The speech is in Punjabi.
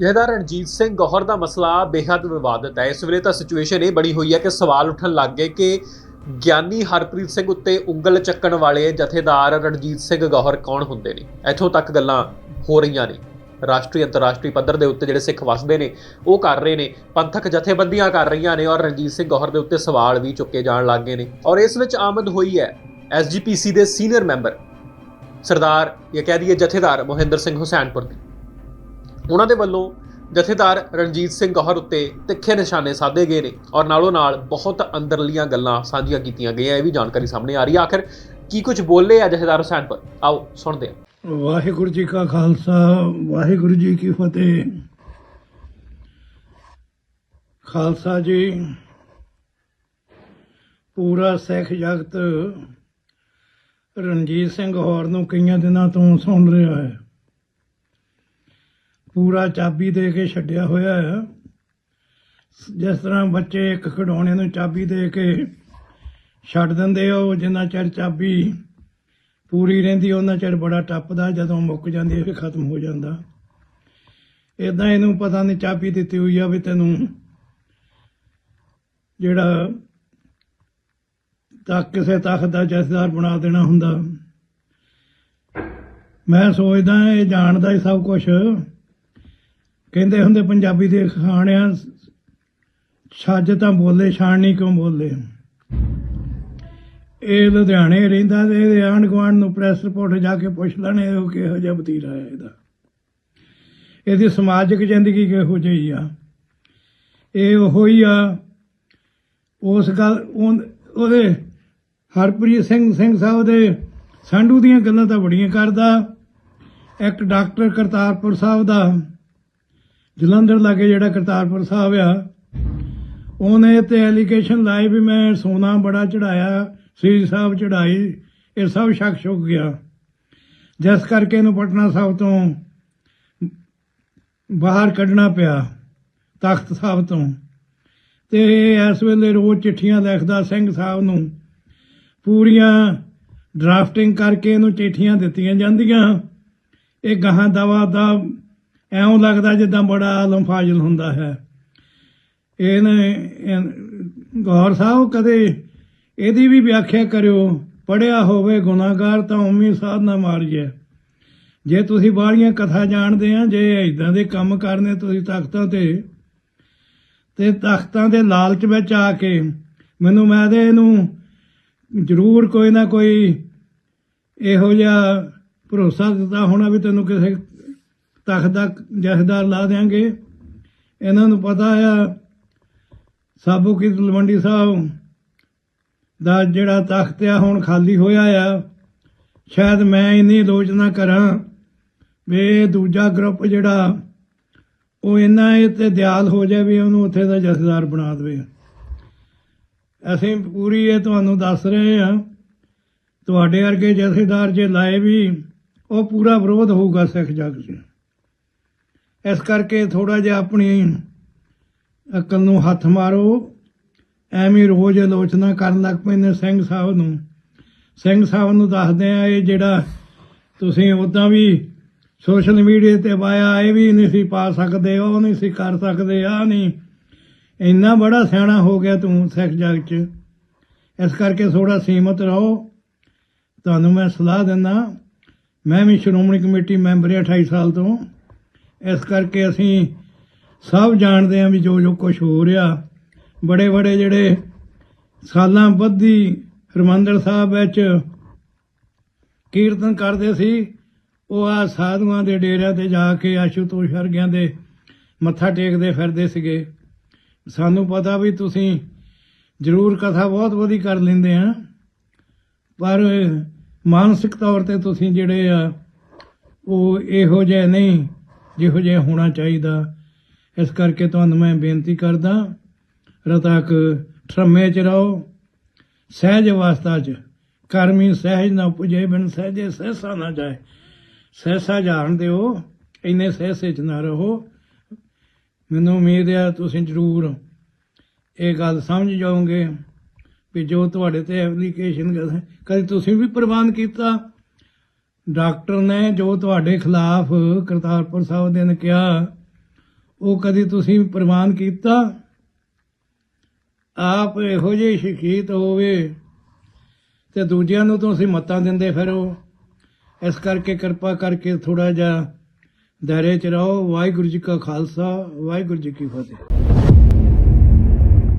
ਇਹਦਾ ਰਣਜੀਤ ਸਿੰਘ ਗੌਹਰ ਦਾ ਮਸਲਾ ਬੇहद ਵਿਵਾਦਤ ਹੈ। ਇਸ ਵੇਲੇ ਤਾਂ ਸਿਚੁਏਸ਼ਨ ਇਹ ਬਣੀ ਹੋਈ ਹੈ ਕਿ ਸਵਾਲ ਉੱਠਣ ਲੱਗ ਗਏ ਕਿ ਗਿਆਨੀ ਹਰਪ੍ਰੀਤ ਸਿੰਘ ਉੱਤੇ ਉਂਗਲ ਚੱਕਣ ਵਾਲੇ ਜਥੇਦਾਰ ਰਣਜੀਤ ਸਿੰਘ ਗੌਹਰ ਕੌਣ ਹੁੰਦੇ ਨੇ? ਇੱਥੋਂ ਤੱਕ ਗੱਲਾਂ ਹੋ ਰਹੀਆਂ ਨੇ। ਰਾਸ਼ਟਰੀ ਅੰਤਰਰਾਸ਼ਟਰੀ ਪੱਧਰ ਦੇ ਉੱਤੇ ਜਿਹੜੇ ਸਿੱਖ ਵਸਦੇ ਨੇ, ਉਹ ਕਰ ਰਹੇ ਨੇ। ਪੰਥਕ ਜਥੇਬੰਦੀਆਂ ਕਰ ਰਹੀਆਂ ਨੇ ਔਰ ਰਣਜੀਤ ਸਿੰਘ ਗੌਹਰ ਦੇ ਉੱਤੇ ਸਵਾਲ ਵੀ ਚੁੱਕੇ ਜਾਣ ਲੱਗ ਗਏ ਨੇ। ਔਰ ਇਸ ਵਿੱਚ ਆਮਦ ਹੋਈ ਹੈ ਐਸਜੀਪੀਸੀ ਦੇ ਸੀਨੀਅਰ ਮੈਂਬਰ ਸਰਦਾਰ, ਇਹ ਕਹਿ ਦਈਏ ਜਥੇਦਾਰ ਮੋਹਿੰਦਰ ਸਿੰਘ ਹੁਸੈਨਪੁਰ ਦੀ। ਉਹਨਾਂ ਦੇ ਵੱਲੋਂ ਜਥੇਦਾਰ ਰਣਜੀਤ ਸਿੰਘ ਗੌਹਰ ਉੱਤੇ ਤਿੱਖੇ ਨਿਸ਼ਾਨੇ ਸਾਧੇ ਗਏ ਨੇ ਔਰ ਨਾਲੋਂ ਨਾਲ ਬਹੁਤ ਅੰਦਰਲੀਆਂ ਗੱਲਾਂ ਸਾਂਝੀਆਂ ਕੀਤੀਆਂ ਗਈਆਂ, ਇਹ ਵੀ ਜਾਣਕਾਰੀ ਸਾਹਮਣੇ ਆ ਰਹੀ ਹੈ। ਆਖਿਰ ਕੀ ਕੁਝ ਬੋਲੇ ਆ ਜਥੇਦਾਰ ਹੁਸੈਨਪੁਰ ਆਓ, ਸੁਣਦੇ ਹਾਂ। ਵਾਹਿਗੁਰੂ ਜੀ ਕਾ ਖਾਲਸਾ, ਵਾਹਿਗੁਰੂ ਜੀ ਕੀ ਫਤਿਹ। ਖਾਲਸਾ ਜੀ, ਪੂਰਾ ਸਿੱਖ ਜਗਤ ਰਣਜੀਤ ਸਿੰਘ ਹੌਰ ਨੂੰ ਕਈਆਂ ਦਿਨਾਂ ਤੋਂ ਸੁਣ ਰਿਹਾ ਹੈ। ਪੂਰਾ ਚਾਬੀ ਦੇ ਕੇ ਛੱਡਿਆ ਹੋਇਆ ਹੈ ਜਿਸ ਤਰ੍ਹਾਂ ਬੱਚੇ ਇੱਕ ਖਿਡੌਣੇ ਨੂੰ ਚਾਬੀ ਦੇ ਕੇ ਛੱਡ ਦਿੰਦੇ ਆ, ਉਹ ਜਿੰਨਾ ਚਿਰ ਚਾਬੀ ਪੂਰੀ ਰਹਿੰਦੀ, ਉਹਨਾਂ ਚਿਰ ਬੜਾ ਟੱਪਦਾ, ਜਦੋਂ ਮੁੱਕ ਜਾਂਦੀ ਫਿਰ ਖਤਮ ਹੋ ਜਾਂਦਾ। ਇਦਾਂ ਇਹਨੂੰ ਪਤਾ ਨਹੀਂ ਚਾਬੀ ਦਿੱਤੀ ਹੋਈ ਆ ਵੀ ਤੈਨੂੰ ਜਿਹੜਾ ਤਾਂ ਕਿਸੇ ਤਖਤ ਦਾ ਜਥੇਦਾਰ ਬਣਾ ਦੇਣਾ ਹੁੰਦਾ। ਮੈਂ ਸੋਚਦਾ ਇਹ ਜਾਣਦਾ ਹੀ ਸਭ ਕੁਝ ਕਹਿੰਦੇ ਹੁੰਦੇ ਪੰਜਾਬੀ ਦੇ ਖਾਣਿਆਂ ਛੱਜ ਤਾਂ ਬੋਲੇ, ਛਾਣ ਨਹੀਂ ਕਿਉਂ ਬੋਲੇ? ਇਹ ਲੁਧਿਆਣੇ ਰਹਿੰਦਾ ਤੇ ਇਹਦੇ ਆਂਢ ਗੁਆਂਢ ਨੂੰ ਪ੍ਰੈਸ ਰਿਪੋਰਟ ਜਾ ਕੇ ਪੁੱਛ ਲੈਣੇ, ਉਹ ਕਿਹੋ ਜਿਹਾ ਵਤੀਰਾ ਹੈ ਇਹਦਾ। ਇਹਦੀ ਸਮਾਜਿਕ ਜ਼ਿੰਦਗੀ ਕਿਹੋ ਜਿਹੀ ਆ? ਇਹ ਉਹੋ ਹੀ ਆ, ਉਸ ਗੱਲ ਉਹਦੇ ਹਰਪ੍ਰੀਤ ਸਿੰਘ ਸਿੰਘ ਸਾਹਿਬ ਦੇ ਸੰਧੂ ਦੀਆਂ ਗੱਲਾਂ ਤਾਂ ਬੜੀਆਂ ਕਰਦਾ। ਇੱਕ ਡਾਕਟਰ ਕਰਤਾਰਪੁਰ ਸਾਹਿਬ ਦਾ ਜਲੰਧਰ ਲਾਗੇ ਜਿਹੜਾ ਕਰਤਾਰਪੁਰ ਸਾਹਿਬ ਆ, ਉਹਨੇ ਤੇ ਐਲੀਗੇਸ਼ਨ ਲਾਈ ਵੀ ਮੈਂ ਸੋਨਾ ਬੜਾ ਚੜਾਇਆ ਸ੍ਰੀ ਸਾਹਿਬ ਚੜਾਈ, ਇਹ ਸਭ ਸ਼ੱਕ ਛੁੱਕ ਗਿਆ। ਜਿਸ ਕਰਕੇ ਇਹਨੂੰ ਪਟਨਾ ਸਾਹਿਬ ਤੋਂ ਬਾਹਰ ਕੱਢਣਾ ਪਿਆ, ਤਖਤ ਸਾਹਿਬ ਤੋਂ। ਤੇ ਇਸ ਵੇਲੇ ਰੋਜ਼ ਚਿੱਠੀਆਂ ਲਿਖਦਾ ਸਿੰਘ ਸਾਹਿਬ ਨੂੰ। ਪੂਰੀਆਂ ਡਰਾਫਟਿੰਗ ਕਰਕੇ ਇਹਨੂੰ ਚਿੱਠੀਆਂ ਦਿੱਤੀਆਂ ਜਾਂਦੀਆਂ। ਇਹ ਗਾਹਾਂ ਦਵਾ ਦਾ ਐਉਂ ਲੱਗਦਾ ਜਿੱਦਾਂ ਬੜਾ ਆਲਮ ਫਾਜ਼ਲ ਹੁੰਦਾ ਹੈ। ਇਹਨੇ ਗੌਰ ਸਾਹਿਬ, ਕਦੇ ਇਹਦੀ ਵੀ ਵਿਆਖਿਆ ਕਰਿਓ। ਪੜਿਆ ਹੋਵੇ ਗੁਨਾਹਗਾਰ ਤਾਂ ਉਮੀ ਸਾਧਨਾ ਮਾਰੀਏ। ਜੇ ਤੁਸੀਂ ਬਾਹਲੀਆਂ ਕਥਾ ਜਾਣਦੇ ਆ, ਜੇ ਇਦਾਂ ਦੇ ਕੰਮ ਕਰਨੇ ਤੁਸੀਂ ਤਖਤਾਂ ਤੇ ਤੇ ਤਖਤਾਂ ਦੇ ਲਾਲਚ ਵਿੱਚ ਆ ਕੇ ਮੈਨੂੰ ਮੈਂ ਦੇ ਇਹਨੂੰ ਜ਼ਰੂਰ ਕੋਈ ਨਾ ਕੋਈ ਇਹੋ ਜਿਹਾ ਭਰੋਸਾ ਦਿੱਤਾ ਹੋਣਾ ਵੀ ਤੈਨੂੰ ਕਿਸੇ ਤਖਤ ਦਾ ਜਥੇਦਾਰ ਲਾ ਦੇਾਂਗੇ ਇਹਨਾਂ ਨੂੰ ਪਤਾ ਆ, ਸਾਬੂ ਕੀ ਤਲਵੰਡੀ ਸਾਹਿਬ ਦਾ ਜਿਹੜਾ ਤਖਤ ਆ, ਹੁਣ ਖਾਲੀ ਹੋਇਆ ਆ। ਸ਼ਾਇਦ ਮੈਂ ਇੰਨੀ ਆਲੋਚਨਾ ਕਰਾਂ ਵੀ ਦੂਜਾ ਗਰੁੱਪ ਜਿਹੜਾ, ਉਹ ਇੰਨਾ ਇਹ ਤੇ ਦਿਆਲ ਹੋ ਜਾਵੇ ਵੀ ਉਹਨੂੰ ਉੱਥੇ ਦਾ ਜਥੇਦਾਰ ਬਣਾ ਦੇਵੇ। ਅਸੀਂ ਪੂਰੀ ਇਹ ਤੁਹਾਨੂੰ ਦੱਸ ਰਹੇ ਆ, ਤੁਹਾਡੇ ਵਰਗੇ ਜਥੇਦਾਰ ਜੇ ਲਾਏ ਵੀ, ਉਹ ਪੂਰਾ ਵਿਰੋਧ ਹੋਊਗਾ ਸਿੱਖ ਜਗਤ 'ਚ। ਇਸ ਕਰਕੇ ਥੋੜਾ ਜਿਹਾ ਆਪਣੀ ਅਕਲ ਨੂੰ ਹੱਥ ਮਾਰੋ। ਐਵੇਂ ਰੋਜ਼ ਆਲੋਚਨਾ ਕਰਨ ਲੱਗ ਪੈਂਦੇ ਸਿੰਘ ਸਾਹਿਬ ਨੂੰ। ਸਿੰਘ ਸਾਹਿਬ ਨੂੰ ਦੱਸਦੇ ਆ, ਇਹ ਜਿਹੜਾ ਤੁਸੀਂ ਉਦਾਂ ਵੀ ਸੋਸ਼ਲ ਮੀਡੀਆ ਤੇ ਪਾਇਆ, ਇਹ ਵੀ ਨਹੀਂ ਸੀ ਪਾ ਸਕਦੇ, ਉਹ ਨਹੀਂ ਸੀ ਕਰ ਸਕਦੇ ਆ ਨਹੀਂ। ਇੰਨਾ ਬੜਾ ਸਿਆਣਾ ਹੋ ਗਿਆ ਤੂੰ ਸਿੱਖ ਜਗਤ 'ਚ। ਇਸ ਕਰਕੇ ਥੋੜਾ ਸੀਮਤ ਰਹੋ। ਤੁਹਾਨੂੰ ਮੈਂ ਸਲਾਹ ਦਿੰਦਾ, ਮੈਂ ਵੀ ਸ਼੍ਰੋਮਣੀ ਕਮੇਟੀ ਮੈਂਬਰ ਹਾਂ 28 ਸਾਲ ਤੋਂ। ਇਸ ਕਰਕੇ ਅਸੀਂ ਸਭ ਜਾਣਦੇ ਹਾਂ ਵੀ ਜੋ ਜੋ ਕੁਝ ਹੋ ਰਿਹਾ। ਬੜੇ ਬੜੇ ਜਿਹੜੇ ਸਾਲਾਂ ਬੱਧੀ ਹਰਮੰਦਰ ਸਾਹਿਬ ਵਿੱਚ ਕੀਰਤਨ ਕਰਦੇ ਸੀ, ਉਹ ਆ ਸਾਧੂਆਂ ਦੇ ਡੇਰਿਆਂ ਤੇ ਜਾ ਕੇ ਆਸ਼ੂਤੋਸ਼ ਵਰਗਿਆਂ ਦੇ ਮੱਥਾ ਟੇਕਦੇ ਫਿਰਦੇ ਸੀਗੇ। ਸਾਨੂੰ ਪਤਾ ਵੀ ਤੁਸੀਂ ਜ਼ਰੂਰ ਕਥਾ ਬਹੁਤ ਵਧੀ ਕਰ ਲੈਂਦੇ ਆ। ਪਰ ਮਾਨਸਿਕ ਤੌਰ ਤੇ ਤੁਸੀਂ ਜਿਹੜੇ ਆ, ਉਹ ਇਹੋ ਜਿਹੇ ਨਹੀਂ। ਜਿਹੋ ਜਿਹਾ ਹੋਣਾ ਚਾਹੀਦਾ। ਇਸ ਕਰਕੇ ਤੁਹਾਨੂੰ ਮੈਂ ਬੇਨਤੀ ਕਰਦਾ ਰਤਕ ਠਰਮੇ ਚ ਰਹੋ, ਸਹਿਜ ਅਵਸਥਾ ਚ। ਕਰਮੀ ਸਹਿਜ ਨਾ ਪੁਜੇ ਬਿਨ ਸਹਿਜੇ ਸਹਿਸਾ ਨਾ ਜਾਏ। ਸਹਿਸਾ ਜਾਣ ਦਿਓ, ਇੰਨੇ ਸਹਿਸੇ ਚ ਨਾ ਰਹੋ। ਮੈਨੂੰ ਉਮੀਦ ਹੈ ਤੁਸੀਂ ਜ਼ਰੂਰ ਇਹ ਗੱਲ ਸਮਝ ਜਾਓਗੇ ਵੀ ਜੋ ਤੁਹਾਡੇ ਤੇ ਐਪਲੀਕੇਸ਼ਨ ਕਦੇ ਤੁਸੀਂ ਵੀ ਪ੍ਰਵਾਨ ਕੀਤਾ ਡਾਕਟਰ ਨੇ ਜੋ ਤੁਹਾਡੇ ਖਿਲਾਫ ਕਰਤਾਰਪੁਰ ਸਾਹਿਬ ਦੇ ਨੇ ਕਿਹਾ, ਉਹ ਕਦੀ ਤੁਸੀਂ ਪ੍ਰਵਾਨ ਕੀਤਾ? ਆਪ ਇਹੋ ਜਿਹੇ ਸ਼ਖੀਤ ਹੋਵੇ ਤੇ ਦੂਜਿਆਂ ਨੂੰ ਤੁਸੀਂ ਮਤਾਂ ਦਿੰਦੇ ਫਿਰੋ। ਇਸ ਕਰਕੇ ਕਿਰਪਾ ਕਰਕੇ ਥੋੜਾ ਜਿਹਾ ਦਾਇਰੇ ਚ ਰਹੋ। ਵਾਹਿਗੁਰੂ ਜੀ ਕਾ ਖਾਲਸਾ, ਵਾਹਿਗੁਰੂ ਜੀ ਕੀ ਫਤਿਹ।